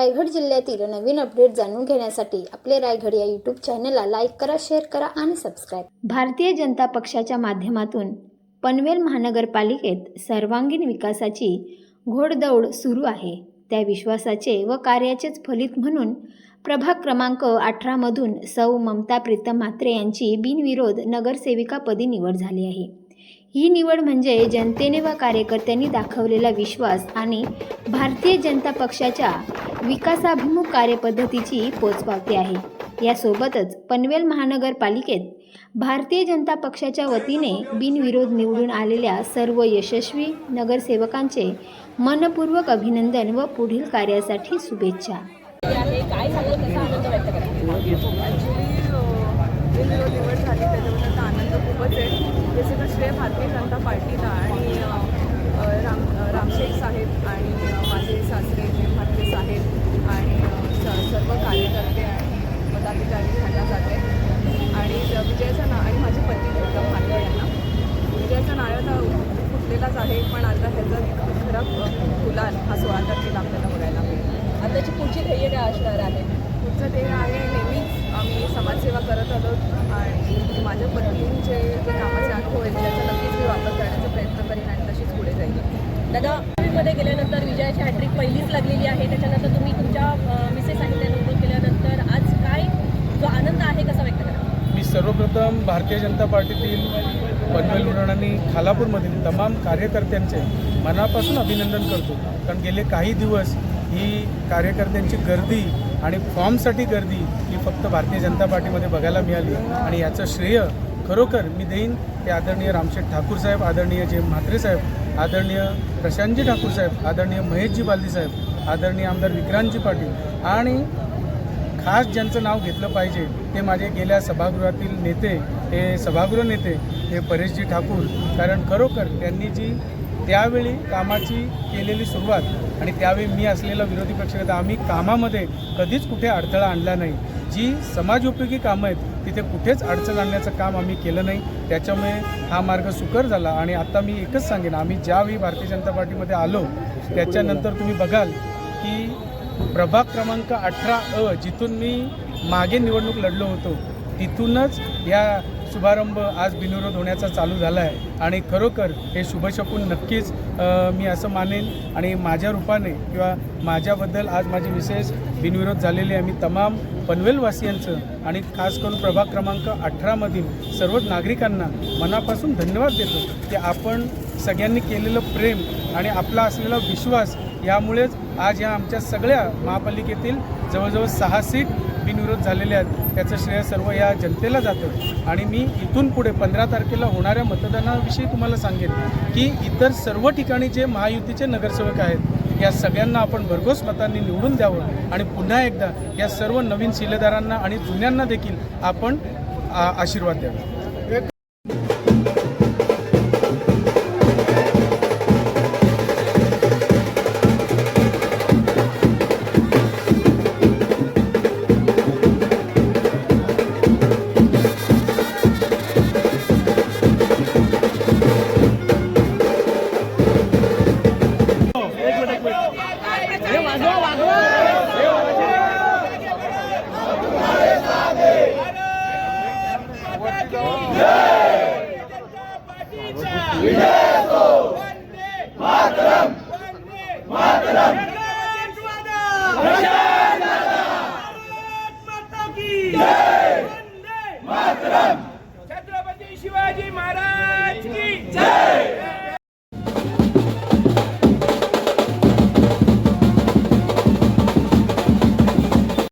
रायगड जिल्ह्यातील नवीन अपडेट जाणून घेण्यासाठी आपले रायगड या यूट्यूब चॅनलला लाईक करा शेअर करा आणि सबस्क्राईब भारतीय जनता पक्षाच्या माध्यमातून पनवेल महानगरपालिकेत सर्वांगीण विकासाची घोडदौड सुरू आहे. त्या विश्वासाचे व कार्याचेच फलित म्हणून प्रभाग क्रमांक अठरामधून सौ ममता प्रीतम म्हात्रे यांची बिनविरोध नगरसेविकापदी निवड झाली आहे. ही निवड म्हणजे जनतेने व कार्यकर्त्यांनी दाखवलेला विश्वास आणि भारतीय जनता पक्षाच्या विकासाभिमुख कार्यपद्धतीची पोचपावती आहे. यासोबतच पनवेल महानगरपालिकेत भारतीय जनता पक्षाच्या वतीने बिनविरोध निवडून आलेल्या सर्व यशस्वी नगरसेवकांचे मनपूर्वक अभिनंदन व पुढील कार्यासाठी शुभेच्छा. निवड झाली त्याच्याबद्दल आनंद खूपच आहे. हे श्रेय भारतीय जनता पार्टीला आणि अ, अ, राम अ, रामशेख साहेब आणि अ, माझे सासरे जे म्हात्रे साहेब आणि अ, स- सर्व कार्यकर्ते आणि पदाधिकारी ह्यांना जाते आणि ज- विजयाचा ना आणि माझे पती गौतम म्हात्रे यांना विजयाचा नारळ तर फुटलेलाच आहे पण आता ह्याचा खरा अ, गुलाल हा सोळा तारखेला आपल्याला बघायला मिळेल. आताची पुढची ध्येय काय असणार आहे? पुढचं ते आहे नेहमीच आम्ही समाजसेवा करत आलो आणि माझ्या पत्नींचे जे कामाचे अनुभव आहेत त्याचा नक्कीच मी वापर करण्याचा प्रयत्न करेन आणि तशीच पुढे जाईल. दादा मध्ये गेल्यानंतर विजयाची हॅट्रिक पहिलीच लागलेली आहे त्याच्यानंतर तुम्ही तुमच्या अं, मिसेस आणि त्या निवडून केल्यानंतर आज काय जो आनंद आहे कसा व्यक्त करा मी सर्वप्रथम भारतीय जनता पार्टीतील पनवेल उरण आणि खालापूरमधील तमाम कार्यकर्त्यांचे मनापासून अभिनंदन करतो. कारण गेले काही दिवस ही कार्यकर्त्यांची गर्दी आणि फॉर्मसाठी गर्दी ही फक्त भारतीय जनता पार्टीमध्ये बघायला मिळाली. आणि याचं श्रेय खरोखर मी देईन ते आदरणीय रामशेठ ठाकूर साहेब आदरणीय जे म्हात्रे साहेब आदरणीय प्रशांतजी ठाकूर साहेब आदरणीय महेशजी बालदी साहेब आदरणीय आमदार विक्रांतजी पाटील आणि खास ज्यांचं नाव घेतलं पाहिजे ते माझे गेल्या सभागृहातील नेते हे सभागृह नेते हे परेशजी ठाकूर. कारण खरोखर त्यांनी जी त्यावेळी कामाची केलेली सुरुवात आणि त्यावेळी मी असलेला विरोधी पक्षनेता आम्ही कामामध्ये कधीच कुठे अडथळा आणला नाही. जी समाजोपयोगी कामं आहेत तिथे कुठेच अडचण आणण्याचं काम आम्ही केलं नाही. त्याच्यामुळे हा मार्ग सुकर झाला आणि आता मी एकच सांगेन आम्ही ज्यावेळी भारतीय जनता पार्टीमध्ये आलो त्याच्यानंतर तुम्ही बघाल की प्रभाग क्रमांक अठरा अ जिथून मी मागे निवडणूक लढलो होतो तिथूनच या शुभारंभ आज बिनविरोध होण्याचा चालू झाला आहे. आणि खरोखर हे शुभशकून नक्कीच मी असं मानेन आणि माझ्या रूपाने किंवा माझ्याबद्दल आज माझी विशेष बिनविरोध झालेली आहे. मी तमाम पनवेलवासियांचं आणि खास करून प्रभाग क्रमांक अठरामधील सर्वच नागरिकांना मनापासून धन्यवाद देतो की आपण सगळ्यांनी केलेलं प्रेम आणि आपला असलेला विश्वास यामुळेच आज या आमच्या सगळ्या महापालिकेतील जवळजवळ सहा सीट बिनविरोध झालेले आहेत. त्याचं श्रेय सर्व या जनतेला जातं. आणि मी इथून पुढे पंधरा तारखेला होणाऱ्या मतदानाविषयी तुम्हाला सांगेन की इतर सर्व ठिकाणी जे महायुतीचे नगरसेवक आहेत या सगळ्यांना आपण भरघोस मतांनी निवडून द्यावं. आणि पुन्हा एकदा या सर्व नवीन शिलेदारांना आणि जुन्यांना देखील आपण आशीर्वाद द्यावा. छत्रपती शिवाजी